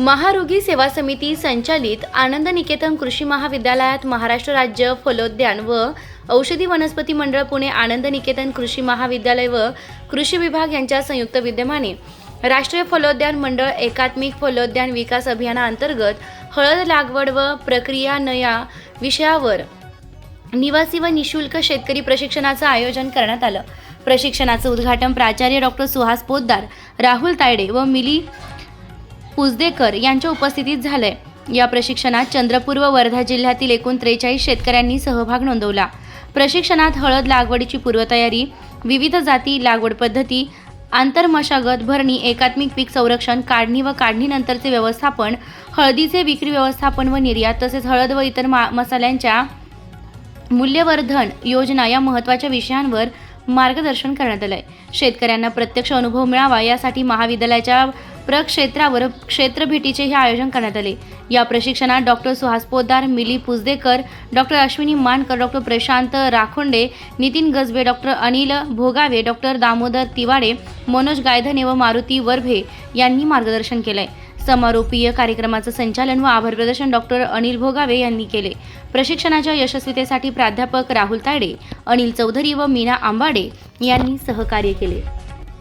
महारोगी सेवा समिती संचालित आनंद निकेतन कृषी महाविद्यालयात महाराष्ट्र राज्य फलोद्यान व औषधी वनस्पती मंडळ पुणे आनंद निकेतन कृषी महाविद्यालय व कृषी विभाग यांच्या संयुक्त विद्यमाने राष्ट्रीय फलोद्यान मंडळ एकात्मिक फलोद्यान विकास अभियानाअंतर्गत हळद लागवड व प्रक्रिया नया विषयावर निवासी व निशुल्क शेतकरी प्रशिक्षणाचं आयोजन करण्यात आलं. प्रशिक्षणाचं उद्घाटन प्राचार्य डॉक्टर सुहास पोद्दार राहुल तायडे व मिली पुजदेकर यांच्या उपस्थितीत झालंय. या प्रशिक्षणात चंद्रपूर व वर्धा जिल्ह्यातील एकूण त्रेचाळीस शेतकऱ्यांनी सहभाग नोंदवला. प्रशिक्षणात हळद लागवडीची पूर्वतयारी विविध जाती लागवड पद्धती आंतरमशागत भरणी एकात्मिक पीक संरक्षण काढणी व काढणीनंतरचे व्यवस्थापन हळदीचे विक्री व्यवस्थापन व निर्यात तसेच हळद व इतर मा मसाल्यांच्या मूल्यवर्धन योजना या महत्त्वाच्या विषयांवर मार्गदर्शन करण्यात आलं आहे शेतकऱ्यांना प्रत्यक्ष अनुभव मिळावा यासाठी महाविद्यालयाच्या प्रक्षेत्रावर क्षेत्र भेटीचे हे आयोजन करण्यात आले. या प्रशिक्षणात doctor Suhas Podar Mili Pujdekar doctor Ashwini Mankar doctor Prashant Rakhonde Nitin Gajbe doctor Anil Bhogave doctor Damodar Tiwade Manoj Gaydhane व मारुती वरभे यांनी मार्गदर्शन केलंय. समारोपीय कार्यक्रमाचं संचालन व आभार प्रदर्शन डॉक्टर अनिल भोगावे यांनी केले. प्रशिक्षणाच्या यशस्वीतेसाठी प्राध्यापक राहुल तायडे अनिल चौधरी व मीना आंबाडे यांनी सहकार्य केले.